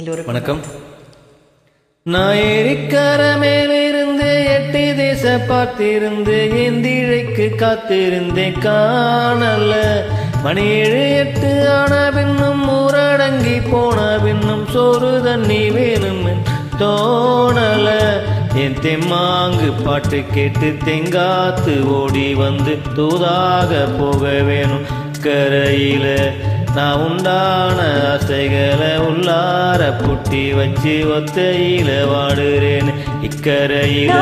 எல்லோருக்கும் வணக்கம். நான் ஏரிக்கர மேலிருந்து எட்டு தேச பார்த்திருந்து எந்திழைக்கு காத்திருந்தேன் காணல. மணி ஏழு எட்டு ஆன பின்னும் ஊரடங்கி போன பின்னும் சோறு தண்ணி வேணும் தோணல. என் தெம்மாங்கு பாட்டு கேட்டு தெங்காத்து ஓடி வந்து தூதாக போக வேணும் கரையில. நான் உண்டான ஆசைகளை உள்ளார புட்டி வச்சு ஒத்தையில வாடுறேன். இக்கரையில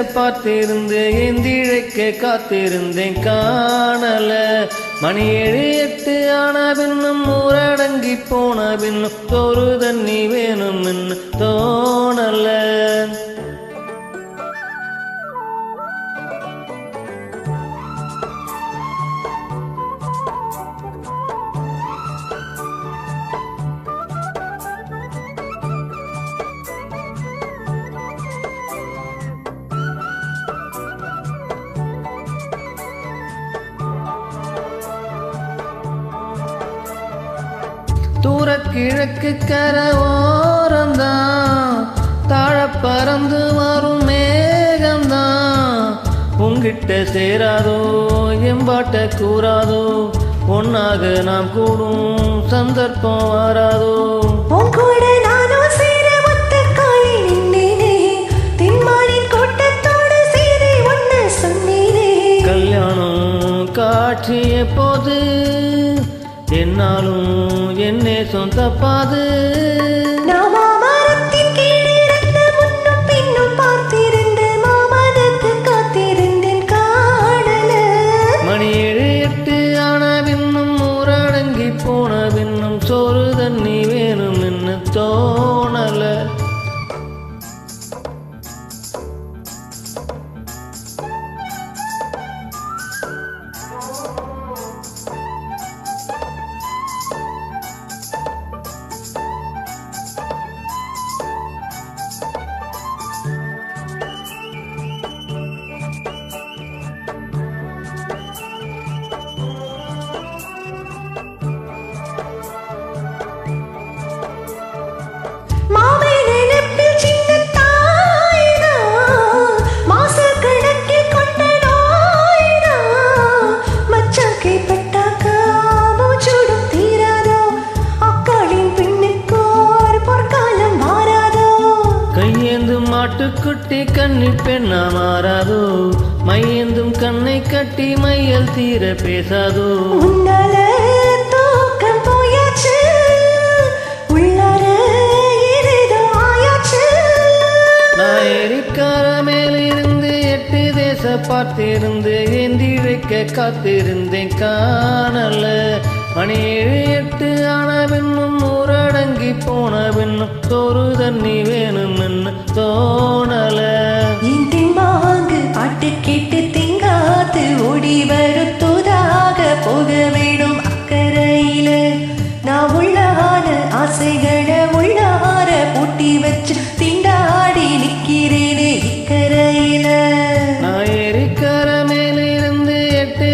தேச பார்த்திருந்து எந்திழைக்க காத்திருந்தேன் காணல. மணி ஏழு எட்டு ஆன பின்னும் ஊரடங்கி போன பின்னும் ஒரு தண்ணி வேணும் தோணல. தூர கிழக்கு கர ஓரம்தான் தாழ பறந்து வரும் மேகம்தான். உங்கிட்ட சேராதோ எம்பாட்ட கூறாதோ ஒன்னாக நாம் கூடும் சந்தர்ப்பம் வராதோ. உன் கூட நானும் சேர ஒத்த காலி நின்னேனே. தென்மானின் கோட்டத்தோடு சேரி ஒன்னு சொன்னேனே. கல்யாணம் காட்சிய போது என்னாலும் என்னே சொந்த பாது. மாட்டுக்குட்டி கண்ணி பெண்ணா மாறாதோ? மையேந்தும் கண்ணை கட்டி மையல் தீர பேசாதோ? பார்த்திருந்து ஏந்திழைக்க காத்திருந்தேன் காணல மணி ஏழு எட்டு ஆன பின்னும் ஊரடங்கி போன பின்னும் சோறு தண்ணி வேணும் என்று தோணல